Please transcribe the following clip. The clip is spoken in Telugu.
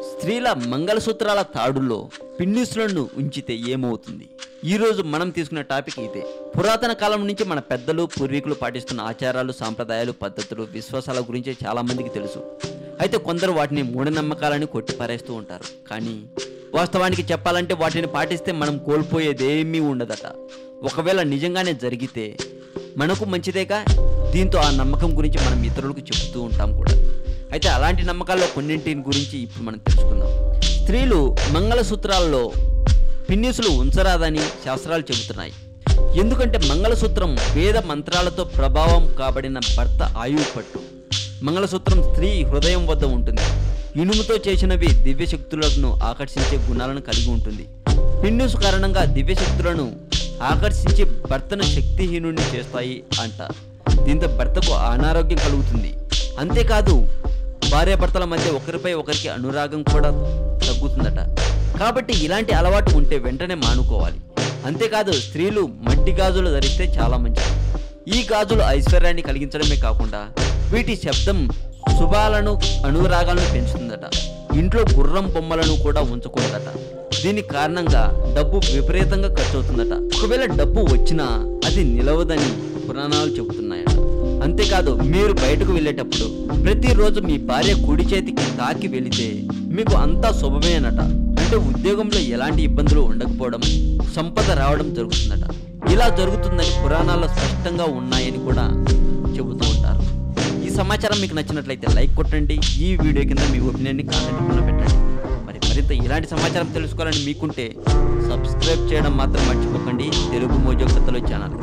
స్త్రీల మంగళసూత్రాల తాడుల్లో పిన్నిస్లను ఉంచితే ఏమవుతుంది? ఈరోజు మనం తీసుకున్న టాపిక్ ఇదే. పురాతన కాలం నుంచి మన పెద్దలు పూర్వీకులు పాటిస్తున్న ఆచారాలు సాంప్రదాయాలు పద్ధతులు విశ్వాసాల గురించి చాలామందికి తెలుసు. అయితే కొందరు వాటిని మూఢనమ్మకాలని కొట్టిపారేస్తూ ఉంటారు. కానీ వాస్తవానికి చెప్పాలంటే వాటిని పాటిస్తే మనం కోల్పోయేదేమీ ఉండదట. ఒకవేళ నిజంగానే జరిగితే మనకు మంచిదేగా? దీంతో ఆ నమ్మకం గురించి మనం ఇతరులకు చెబుతూ ఉంటాం కూడా. అయితే అలాంటి నమ్మకాల్లో కొన్నింటిని గురించి ఇప్పుడు మనం తెలుసుకుందాం. స్త్రీలు మంగళసూత్రాల్లో పిన్నిసులు ఉంచరాదని శాస్త్రాలు చెబుతున్నాయి. ఎందుకంటే మంగళసూత్రం వేద మంత్రాలతో ప్రభావం కాబడిన భర్త ఆయువు పట్టు మంగళసూత్రం స్త్రీ హృదయం వద్ద ఉంటుంది. ఇనుముతో చేసినవి దివ్యశక్తులను ఆకర్షించే గుణాలను కలిగి ఉంటుంది. పిన్నుసు కారణంగా దివ్యశక్తులను ఆకర్షించి భర్తను శక్తిహీనుడిని చేస్తాయి అంట. దీంతో భర్తకు అనారోగ్యం కలుగుతుంది. అంతేకాదు భార్యాభర్తల మధ్య ఒకరిపై ఒకరికి అనురాగం కూడా తగ్గుతుందట. కాబట్టి ఇలాంటి అలవాటు ఉంటే వెంటనే మానుకోవాలి. అంతేకాదు స్త్రీలు మట్టి గాజులు ధరిస్తే చాలా మంచిది. ఈ గాజులు ఐశ్వర్యాన్ని కలిగించడమే కాకుండా వీటి శబ్దం శుభాలను అనురాగాలను పెంచుతుందట. ఇంట్లో గుర్రం బొమ్మలను కూడా ఉంచకూడదట దీని కారణంగా డబ్బు విపరీతంగా ఖర్చు అవుతుందట ఒకవేళ డబ్బు వచ్చినా అది నిలవదని పురాణాలు చెబుతున్నాయట. అంతేకాదు మీరు బయటకు వెళ్ళేటప్పుడు ప్రతిరోజు మీ భార్య కుడి చేతికి తాకి వెళితే మీకు అంతా శుభమేనట. అంటే ఉద్యోగంలో ఎలాంటి ఇబ్బందులు ఉండకపోవడం సంపద రావడం జరుగుతుందట. ఇలా జరుగుతుందని పురాణాల్లో స్పష్టంగా ఉన్నాయని కూడా చెబుతూ ఉంటారు. ఈ సమాచారం మీకు నచ్చినట్లయితే లైక్ కొట్టండి. ఈ వీడియో కింద మీ ఒపీనియన్ని కామెంట్ కూడా పెట్టండి. మరి మరింత ఇలాంటి సమాచారం తెలుసుకోవాలని మీకుంటే సబ్స్క్రైబ్ చేయడం మాత్రం మర్చిపోకండి. తెలుగు మోజో కథలో ఛానల్